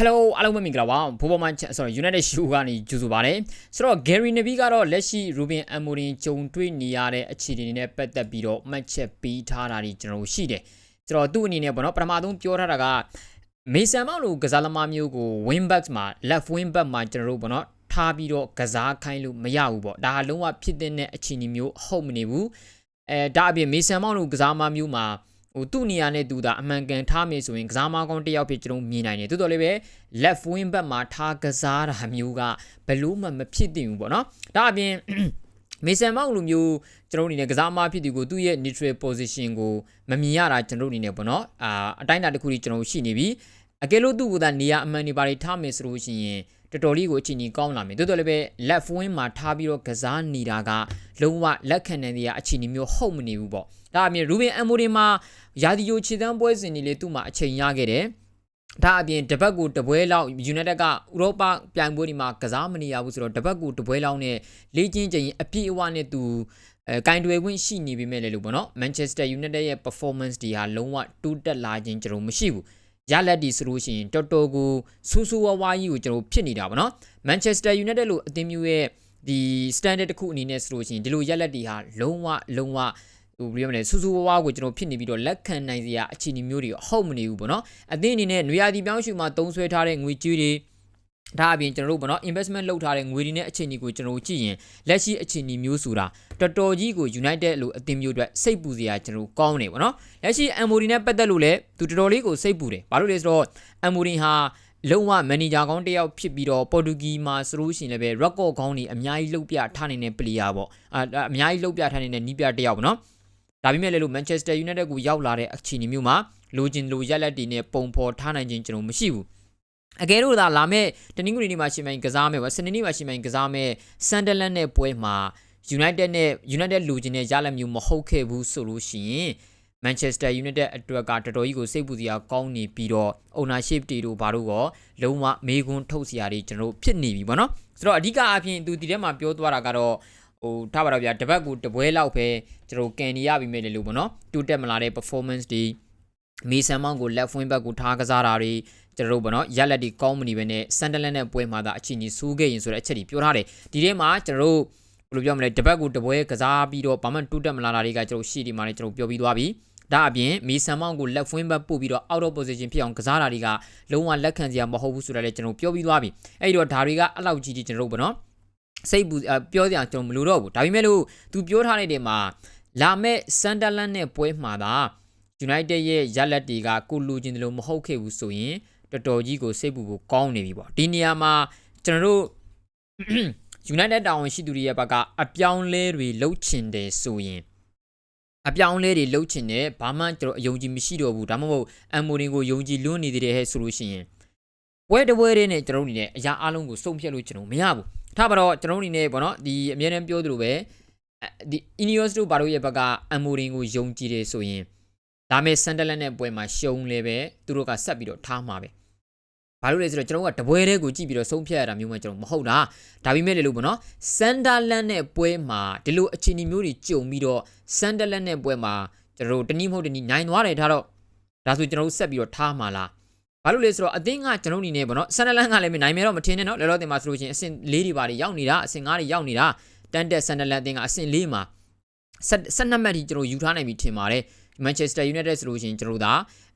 Hello အားလုံးပဲမင်္ဂလာပါဘိုးဘောမန် sorry United Show ကနေကြိုဆိုပါရစေဆိုတော့ Gary Neville ကတော့လက်ရှိ Ruben Amorim ကြုံတွေ့နေရတဲ့အခြေအနေတွေနဲ့ပတ်သက်ပြီးတော့မှတ်ချက်ပေးထားတာတွေကျွန်တော်ရှိတယ်ဆိုတော့သူ့အနေနဲ့ပေါ့နော်ပထမဆုံးပြောထားတာကမေဆန်မောင်လိုကစားသမားမျိုးကို wing back မှာ left wing back မှာကျွန်တော်တို့ပေါ့နော်ထားပြီးတော့ကစားခိုင်းလို့မရဘူးပေါ့ဒါဟာလုံးဝဖြစ်တဲ့အခြေအနေမျိုးဟုတ်မနေဘူးအဲဒါအပြင်မေဆန်မောင်လိုကစားသမားမျိုးမှာ ဟိုသူ့နေရာနဲ့သူသာအမှန်ကန်ထားမယ်ဆိုရင်ကစားမကောင်းတစ်ယောက်ဖြစ်ကျွန်တော်မြင်နိုင်တယ်တိုးတော်လေးပဲ left wing back မှာထားကစားတာမျိုးကဘလို့မှမဖြစ်သင့်ဘူးပေါ့နော်ဒါအပြင်မေဆန်မောင်လိုမျိုးကျွန်တော်အနေနဲ့ကစားမဖြစ်သူကိုသူ့ရဲ့ neutral position ကိုမမြင်ရတာကျွန်တော်အနေနဲ့ပေါ့နော်အာအတိုင်းအတာတစ်ခုကြီးကျွန်တော်ရှိနေပြီအကယ်လို့သူ့ကိုသာနေရာအမှန်တွေပါတွေထားမယ်ဆိုလို့ရှိရင် တော်တော်လေးကိုအချိန်ကြီးကောင်းလာမယ်တိုးတော်လည်းပဲ left wing မှာထားပြီးတော့ကစားနေတာကလုံးဝလက်ခံနိုင်တဲ့အချိန်ကြီးမျိုးဟုတ်မနေဘူးပေါ့ဒါအပြင် Ruben Amorim မှာယာဒီယိုခြေတန်းပွဲစဉ်တွေလေသူ့မှာအချိန်ရခဲ့တယ်ဒါအပြင်တပတ်ကိုတပွဲလောက် United ကဥရောပပြိုင်ပွဲတွေမှာကစားမနေရဘူးဆိုတော့တပတ်ကိုတပွဲလောက်နဲ့လေ့ကျင့်ချိန်အပြည့်အဝနဲ့သူအဲကင်တွယ်ခွင့်ရှိနေပြီမဲ့လေလို့ပေါ့နော် Manchester United ရဲ့ performance တွေဟာလုံးဝတူးတက်လာခြင်းကျွန်တော်မရှိဘူး ရလက်ဒီဆိုလို့ရှိရင်တော်တော်ကိုဆူဆူဝါးဝါးကြီးကိုကျွန်တော်ဖြစ်နေတာပေါ့နော် Manchester United လို့အသင်းမျိုးရဲ့ဒီ standard တစ်ခုအနေနဲ့ဆိုလို့ရှိရင်ဒီလိုရက်လက်တွေဟာလုံးဝလုံးဝဟိုဘယ်လိုမလဲစူးစူးဝါးဝါးကိုကျွန်တော်ဖြစ်နေပြီးတော့လက်ခံနိုင်စရာအခြေအနေမျိုးတွေဟုတ်မနေဘူးပေါ့နော်အသင်းအနေနဲ့နွေရာသီပြောင်းရွှေ့မှာတုံးဆွဲထားတဲ့ငွေကြေးတွေ ဒါအပြင်ကျွန်တော်တို့ပေါ့နော် investment လုပ်ထားတဲ့ငွေတွေနဲ့အခြေအနေကိုကျွန်တော်ကြည့်ရင်လက်ရှိအခြေအနေမျိုးဆိုတာတော်တော်ကြီးကို United လို့အသင်းမျိုးအတွက်စိတ်ပူစရာကျွန်တော်ကောင်းနေပေါ့နော်လက်ရှိ Amorim နဲ့ပတ်သက်လို့လည်းသူတော်တော်လေးကိုစိတ်ပူတယ်ဘာလို့လဲဆိုတော့ Amorim ဟာလုံးဝမန်နေဂျာကောင်းတစ်ယောက်ဖြစ်ပြီးတော့ပေါ်တူဂီမှာဆိုလို့ရှိရင်လည်းပဲ record ကောင်းနေအများကြီးလှုပ်ပြထားနေတဲ့ player ပေါ့အာအများကြီးလှုပ်ပြထားနေတဲ့နီးပြတစ်ယောက်ပေါ့နော်ဒါပေမဲ့လည်းလို့ Manchester United ကိုရောက်လာတဲ့အခြေအနေမျိုးမှာလိုချင်လိုရက်လက်တွေနဲ့ပုံဖော်ထားနိုင်ခြင်းကျွန်တော်မရှိဘူး အကယ်လို့သာလာမဲ့တနင်္ဂနွေနေ့မှာရှင်မိုင်ကစားမဲ့ပေါ့စနေနေ့မှာရှင်မိုင်ကစားမဲ့ဆန်ဒလန်နဲ့ပွဲမှာ United နဲ့ United လူချင်းနဲ့ရလက်မျိုးမဟုတ်ခဲ့ဘူးဆိုလို့ရှိရင် Manchester United အတွက်ကတော်တော်ကြီးကိုစိတ်ပူစရာကောင်းနေပြီးတော့ ownership တွေတို့ဘာတို့ရောလုံးဝမေးခွန်းထုတ်စရာတွေကျွန်တော်တို့ဖြစ်နေပြီပေါ့နော်ဆိုတော့အဓိကအပြင်သူဒီထဲမှာပြောသွားတာကတော့ဟိုထားပါတော့ဗျာတပတ်ကိုတပွဲလောက်ပဲကျွန်တော်ကန်နေရပြီမဲ့လေလို့ပေါ့နော်တူတက်မလာတဲ့ performance တွေမေဆန်မောင်းကို left wing back ကိုထားကစားတာတွေ ကျွန်တော်တို့ပေါ့နော်ရက်လက်ဒီကောင်းမနေပဲနဲ့ Sunderland နဲ့ပွဲမှာသာအချင်းကြီးစူးခဲ့ရင်ဆိုတဲ့အချက်ကြီးပြောထားတယ်ဒီထဲမှာကျွန်တော်တို့ဘယ်လိုပြောမလဲတပတ်ကိုတပွဲကစားပြီးတော့ဘာမှတူတက်မလာတာတွေကကျွန်တော်ရှိဒီမှာလည်းကျွန်တော်ပြောပြီးသွားပြီဒါအပြင်မီဆန်မောင်းကို left wing back ပို့ပြီးတော့ out of position ဖြစ်အောင်ကစားတာတွေကလုံးဝလက်ခံစရာမဟုတ်ဘူးဆိုတာလည်းကျွန်တော်ပြောပြီးသွားပြီအဲ့တော့ဒါတွေကအလောက်ကြီးကြီးကျွန်တော်တို့ပေါ့နော်စိတ်ပူပြောစရာကျွန်တော်မလိုတော့ဘူးဒါပေမဲ့လို့သူပြောထားတဲ့နေမှာလာမဲ့ဆန်ဒါလန်နဲ့ပွဲမှာသာ United ရဲ့ရက်လက်တွေကကိုလူချင်းတယ်လို့မဟုတ်ခဲ့ဘူးဆိုရင် တော်တော်ကြီးကိုစိတ်ပူဖို့ကောင်းနေပြီပေါ့ဒီနေရာမှာကျွန်တော်တို့ United တာဝန်ရှိသူတွေရဲ့ဘက်ကအပြောင်းလဲတွေလှုပ်ချင်တယ်ဆိုရင်အပြောင်းလဲတွေလှုပ်ချင်တယ်ဘာမှကျွန်တော်အယုံကြည်မရှိတော့ဘူးဒါမှမဟုတ်အမ်မိုရင်ကိုယုံကြည်လွန်းနေသေးတယ်ဟဲ့ဆိုလို့ရှိရင်ဝဲတပွဲတဲ့နဲ့ကျွန်တော်အနေနဲ့အရာအလုံးကိုစုံဖြတ်လို့ကျွန်တော်မရဘူးထားပါတော့ကျွန်တော်အနေနဲ့ပေါ့နော်ဒီအမြဲတမ်းပြောသလိုပဲဒီ Ineos တို့ဘာလို့ရဲ့ဘက်ကအမ်မိုရင်ကိုယုံကြည်တယ်ဆိုရင် ဒါမဲ့ဆန်ဒလန်နဲ့ပွဲမှာရှုံးလဲပဲသူတို့ကဆက်ပြီးတော့ထားမှာပဲဘာလို့လဲဆိုတော့ကျွန်တော်ကတပွဲတဲ့ကိုကြည့်ပြီးတော့ဆုံးဖြတ်ရတာမျိုးမှကျွန်တော်မဟုတ်တာဒါပေမဲ့လေလို့ပေါ့နော်ဆန်ဒါလန်နဲ့ပွဲမှာဒီလိုအခြေအနေမျိုးတွေကြုံပြီးတော့ဆန်ဒါလန်နဲ့ပွဲမှာကျွန်တော်တို့တနည်းမဟုတ်တနည်းနိုင်သွားတယ်ထားတော့ဒါဆိုကျွန်တော်တို့ဆက်ပြီးတော့ထားမှာလားဘာလို့လဲဆိုတော့အသင်းကကျွန်တော်အနေနဲ့ပေါ့နော်ဆန်ဒလန်ကလည်းနိုင်မယ်တော့မထင်နဲ့နော်လောလောတင်မှာဆိုလို့ချင်းအဆင့်၄တွေပါတွေရောက်နေတာအဆင့်၅တွေရောက်နေတာတန်တက်ဆန်ဒလန်အသင်းကအဆင့်၄မှာ 12မှတ်ထိကျွန်တော်ယူထားနိုင်ပြီထင်ပါတယ်မန်ချက်စတာယူနိုက်တက်ဆိုလို့ရှိရင်ကျွန်တော်ဒါ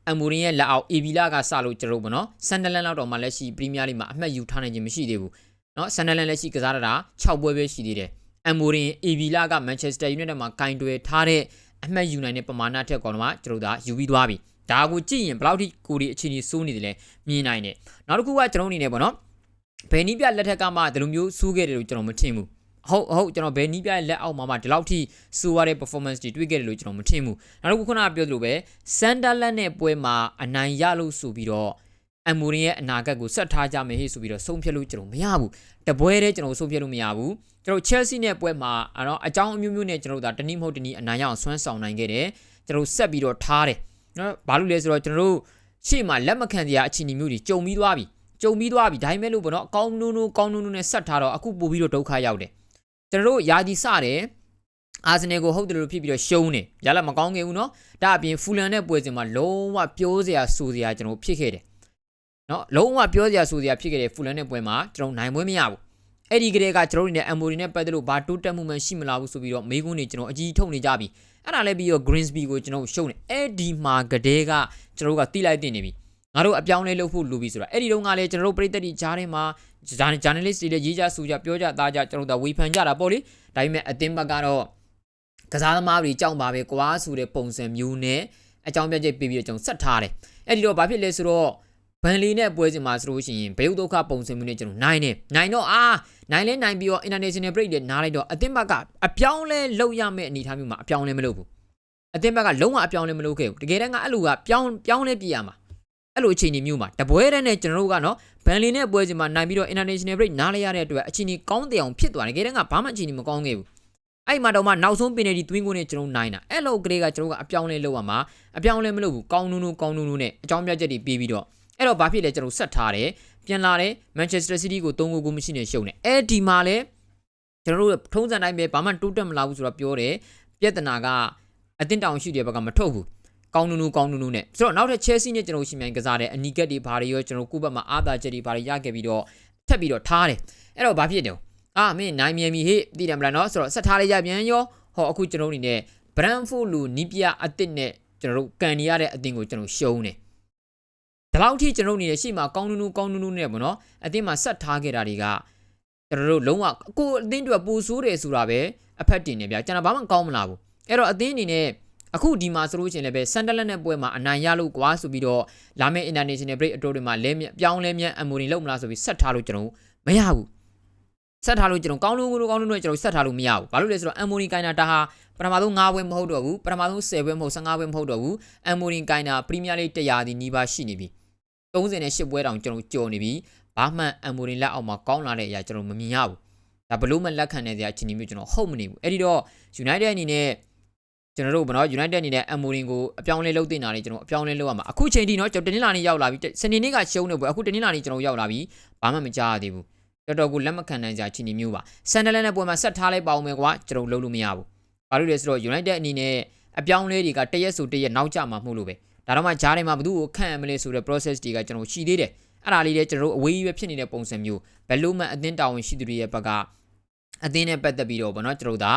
အမ်မိုရင်ရဲ့လက်အောက်အေဗီလာကစလို့ကျွန်တော်ပေါ့နော်ဆန်ဒလန်လောက်တော့မှလက်ရှိပရီးမီးယားလိမှာအမှတ်ယူထားနိုင်ခြင်းမရှိသေးဘူးနော်ဆန်ဒလန်လက်ရှိကစားရတာ6ပွဲပဲရှိသေးတယ်အမ်မိုရင်အေဗီလာကမန်ချက်စတာယူနိုက်တက်မှာကင်တွယ်ထားတဲ့အမှတ်ယူနိုင်တဲ့ပမာဏထက်ကောင်းတော့ကျွန်တော်ဒါယူပြီးသွားပြီဒါကိုကြည့်ရင်ဘယ်လောက်ထိကိုဒီအခြေအနေစိုးနေတယ်လဲမြင်နိုင်တယ်နောက်တစ်ခုကကျွန်တော်အနေနဲ့ပေါ့နော်ဘယ်နည်းပြလက်ထက်ကမှဒီလိုမျိုးစိုးခဲ့တယ်လို့ကျွန်တော်မထင်ဘူး ဟုတ်ဟုတ်ကျွန်တော်ဘယ်နီးပြရဲ့လက်အောက်မှာမှဒီလောက်ထိစူရတဲ့ performance တွေတွေ့ခဲ့တယ်လို့ကျွန်တော်မထင်ဘူးနောက်တစ်ခုခုနကပြောသလိုပဲ Sunderland နဲ့ပွဲမှာအနိုင်ရလို့ဆိုပြီးတော့အမိုရင်ရဲ့အနာဂတ်ကိုဆက်ထားကြမယ်ဟေ့ဆိုပြီးတော့ဆုံးဖြတ်လို့ကျွန်တော်မရဘူးတပွဲတည်းကျွန်တော်ဆုံးဖြတ်လို့မရဘူးကျွန်တော် Chelsea နဲ့ပွဲမှာအတော့အကြောင်းအမျိုးမျိုးနဲ့ကျွန်တော်တို့ဒါတနည်းမဟုတ်တနည်းအနိုင်ရအောင်ဆွမ်းဆောင်နိုင်ခဲ့တယ်ကျွန်တော်ဆက်ပြီးတော့ထားတယ်နော်ဘာလို့လဲဆိုတော့ကျွန်တော်တို့ရှေ့မှာလက်မခံစရာအခြေအနေမျိုးတွေကြုံပြီးသွားပြီကြုံပြီးသွားပြီဒါပေမဲ့လို့ပေါ့နော်အကောင်းနုံနုံကောင်းနုံနုံနဲ့ဆက်ထားတော့အခုပို့ပြီးတော့ဒုက္ခရောက်တယ် ကျွန်တော်တို့ယာဒီစတယ်အာဆင်နယ်ကိုဟုတ်တယ်လို့ဖြစ်ပြီးတော့ရှုံးနေရလာမကောင်းခဲ့ဘူးเนาะဒါအပြင်ဖူလန်နဲ့ပွဲစဉ်မှာလုံးဝပြောစရာဆိုစရာကျွန်တော်ဖြစ်ခဲ့တယ် နော်လုံးဝပြောစရာဆိုစရာဖြစ်ခဲ့တဲ့ဖူလန်နဲ့ပွဲမှာကျွန်တော်နိုင်ပွဲမရဘူးအဲ့ဒီကလေးကကျွန်တော်တို့နဲ့အမ်မိုရီနဲ့ပတ်သက်လို့ဘာတိုးတက်မှုမှရှိမလာဘူးဆိုပြီးတော့မေးခွန်းတွေကျွန်တော်အကြီးထုတ်နေကြပြီအဲ့ဒါလည်းပြီးတော့ Greensby ကိုကျွန်တော်ရှုံးနေအဲ့ဒီမှာကတဲ့ကကျွန်တော်တို့ကတိလိုက်တင်နေပြီ ငါတို့အပြောင်းလဲလုပ်ဖို့လိုပြီဆိုတာအဲ့ဒီတော့ကလည်းကျွန်တော်တို့ပြည်သက်တွေကြားထဲမှာ journalist တွေလည်းရေးကြဆိုကြပြောကြသားကြကျွန်တော်တို့ဝေဖန်ကြတာပေါ့လေဒါပေမဲ့အတင်းဘက်ကတော့ကစားသမားတွေကြောက်ပါပဲကွာဆိုတဲ့ပုံစံမျိုးနဲ့အကြောင်းပြချက်ပြပြီးတော့ကျွန်တော်ဆက်ထားတယ်အဲ့ဒီတော့ဘာဖြစ်လဲဆိုတော့ဘန်လီနဲ့ပွဲစဉ်မှာဆိုလို့ရှိရင်ဘေယုဒုက္ခပုံစံမျိုးနဲ့ကျွန်တော်နိုင်နေနိုင်တော့အာနိုင်လဲနိုင်ပြီးတော့ international break တွေနားလိုက်တော့အသင်းဘက်ကအပြောင်းလဲလုပ်ရမယ့်အနေအထားမျိုးမှာအပြောင်းလဲမလုပ်ဘူးအသင်းဘက်ကလုံးဝအပြောင်းလဲမလုပ်ခဲ့ဘူးတကယ်တမ်းကအဲ့လိုကပြောင်းပြောင်းလဲပြရမှာ အဲ့လိုအခြေအနေမျိုးမှာတပွဲတည်းနဲ့ကျွန်တော်တို့ကနော်ဘန်လီနဲ့ပွဲစဉ်မှာနိုင်ပြီးတော့ international break နားလိုက်ရတဲ့အတွက်အခြေအနေကောင်းတဲ့အောင်ဖြစ်သွားတယ်တကယ်တမ်းကဘာမှအခြေအနေမကောင်းခဲ့ဘူးအဲ့မှာတော့မှနောက်ဆုံးပင်နေဒီ twin ကိုနဲ့ကျွန်တော်နိုင်တာအဲ့လိုကလေးကကျွန်တော်ကအပြောင်းလဲလုပ်ရမှာအပြောင်းလဲမလုပ်ဘူးကောင်းနုံနုံကောင်းနုံနုံနဲ့အကြောင်းပြချက်တွေပြီးပြီးတော့အဲ့တော့ဘာဖြစ်လဲကျွန်တော်ဆက်ထားတယ်ပြန်လာတယ်မန်ချက်စတာစီးတီးကို3ဂိုးကိုမရှိနဲ့ရှုံတယ်အဲ့ဒီမှာလဲကျွန်တော်တို့ထုံးစံတိုင်းပဲဘာမှတိုးတက်မလာဘူးဆိုတော့ပြောတယ်ပြဿနာကအတင်းတောင်ရှိတဲ့ဘက်ကမထုတ်ဘူး ကောင်းနုံနုံကောင်းနုံနုံနဲ့ဆိုတော့နောက်ထပ် Chelsea နဲ့ကျွန်တော်ရှင်မြိုင်ကစားတဲ့အနီကက်တွေဘာတွေရောကျွန်တော်ကိုယ့်ဘက်မှာအားသာချက်တွေဘာတွေရခဲ့ပြီးတော့ထပ်ပြီးတော့ထားတယ်အဲ့တော့ဘာဖြစ်တယ်အာမင်းနိုင်မြန်ပြီဟေ့သိတယ်မလားနော်ဆိုတော့ဆက်ထားလိုက်ကြပြန်ရောဟောအခုကျွန်တော်အနေနဲ့ Brentford လူနီးပြအစ်စ်နဲ့ကျွန်တော်တို့ကန်နေရတဲ့အသင်းကိုကျွန်တော်ရှုံးတယ်ဒီလောက်ထိကျွန်တော်အနေနဲ့ရှေ့မှာကောင်းနုံနုံကောင်းနုံနုံနဲ့ပေါ့နော်အသင်းမှာဆက်ထားခဲ့တာတွေကကျွန်တော်တို့လုံးဝကိုအသင်းတွေပူဆိုးတယ်ဆိုတာပဲအဖက်တင်နေဗျာကျွန်တော်ဘာမှကောင်းမလားဘူးအဲ့တော့အသင်းအနေနဲ့ အခုဒီမှာဆိုလို့ရှိရင်လည်းပဲဆန်ဒလက်နဲ့ပွဲမှာအနိုင်ရလို့ကွာဆိုပြီးတော့လာမယ့် international break အတိုးတွေမှာလဲမြပြောင်းလဲမြအမိုရီလုံးမလားဆိုပြီးဆက်ထားလို့ကျွန်တော်မရဘူးဆက်ထားလို့ကျွန်တော်ကောင်းလို့ကောင်းလို့ကျွန်တော်ဆက်ထားလို့မရဘူးဘာလို့လဲဆိုတော့အမိုရီကိုင်းနာတာဟာပထမဆုံး9ပွဲမဟုတ်တော့ဘူးပထမဆုံး10ပွဲမဟုတ်15ပွဲမဟုတ်တော့ဘူးအမိုရီကိုင်းနာပရီးမီးယားလိ100ဒီနီးပါးရှိနေပြီ38ပွဲတောင်ကျွန်တော်ကြော်နေပြီဘာမှအမိုရီလက်အောက်မှာကောင်းလာတဲ့အရာကျွန်တော်မမြင်ရဘူးဒါဘလို့မှလက်ခံနေတဲ့အချိန်မျိုးကျွန်တော်ဟုတ်မနေဘူးအဲ့ဒီတော့ United အနေနဲ့ ကျွန်တော်တို့ဗောနော် United အနေနဲ့ Amorin ကိုအပြောင်းလဲလုပ်တင်တာလေကျွန်တော်အပြောင်းလဲလုပ်ရမှာအခုချိန်ထိနော်ကျွန်တော်တင်းလာနေရောက်လာပြီစနေနေ့ကရှုံးနေပွဲအခုတင်းလာနေကျွန်တော်ရောက်လာပြီဘာမှမကြားရသေးဘူးတော်တော်ကိုလက်မခံနိုင်ကြချင်းနေမျိုးပါဆန်ဒလန်နဲ့ပွဲမှာဆက်ထားလိုက်ပါအောင်မယ်ကွာကျွန်တော်လုံးလို့မရဘူးဘာလို့လဲဆိုတော့ United အနေနဲ့အပြောင်းလဲတွေကတရက်ဆိုတရက်နောက်ကျမှာမဟုတ်လို့ပဲဒါတော့မှဂျားထဲမှာဘသူ့ကိုခန့်မလဲဆိုတဲ့ process တွေကကျွန်တော်ရှိသေးတယ်အဲ့ဒါလေးတွေကျွန်တော်တို့အဝေးကြီးပဲဖြစ်နေတဲ့ပုံစံမျိုးဘယ်လို့မှအသင်းတာဝန်ရှိသူတွေရဲ့ဘက်ကအသင်းနဲ့ပတ်သက်ပြီးတော့ဗောနော်ကျွန်တော်တို့ဒါ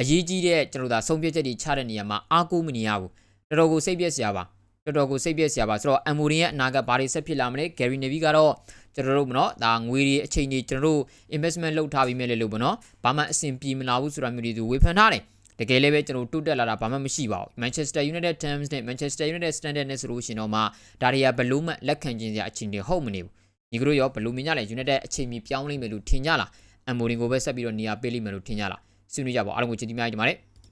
အရေးကြီးတဲ့ကျွန်တော်တို့ဒါဆုံးဖြတ်ချက်တွေချတဲ့နေရာမှာအားကိုးမနေရဘူးတော်တော်ကိုစိတ်ပြည့်စရာပါတော်တော်ကိုစိတ်ပြည့်စရာပါဆိုတော့အမ်မိုရင်ရဲ့အနာဂတ်ဘာတွေဆက်ဖြစ်လာမလဲဂယ်ရီနေဗီကတော့ကျွန်တော်တို့မနော်ဒါငွေတွေအချိန်တွေကျွန်တော်တို့ investment လုပ်ထားပြီးမြဲလေလို့ဗောနော်ဘာမှအဆင်ပြေမလာဘူးဆိုတာမျိုးတွေသူဝေဖန်ထားတယ်တကယ်လည်းပဲကျွန်တော်တိုးတက်လာတာဘာမှမရှိပါဘူး Manchester United Times နဲ့ Manchester United Standard နဲ့ဆိုလို့ရှိရင်တော့မှဒါတွေကဘလို့မှလက်ခံခြင်းစရာအချိန်တွေဟုတ်မနေဘူးညီကတို့ရောဘလို့မြင်ကြလဲ United အချိန်မီပြောင်းလိမ့်မယ်လို့ထင်ကြလားအမ်မိုရင်ကိုပဲဆက်ပြီးတော့နေရာပေးလိမ့်မယ်လို့ထင်ကြလား ဆွေးနွေးကြပါအားလုံးကိုကျေးဇူးများကြီးတင်ပါတယ်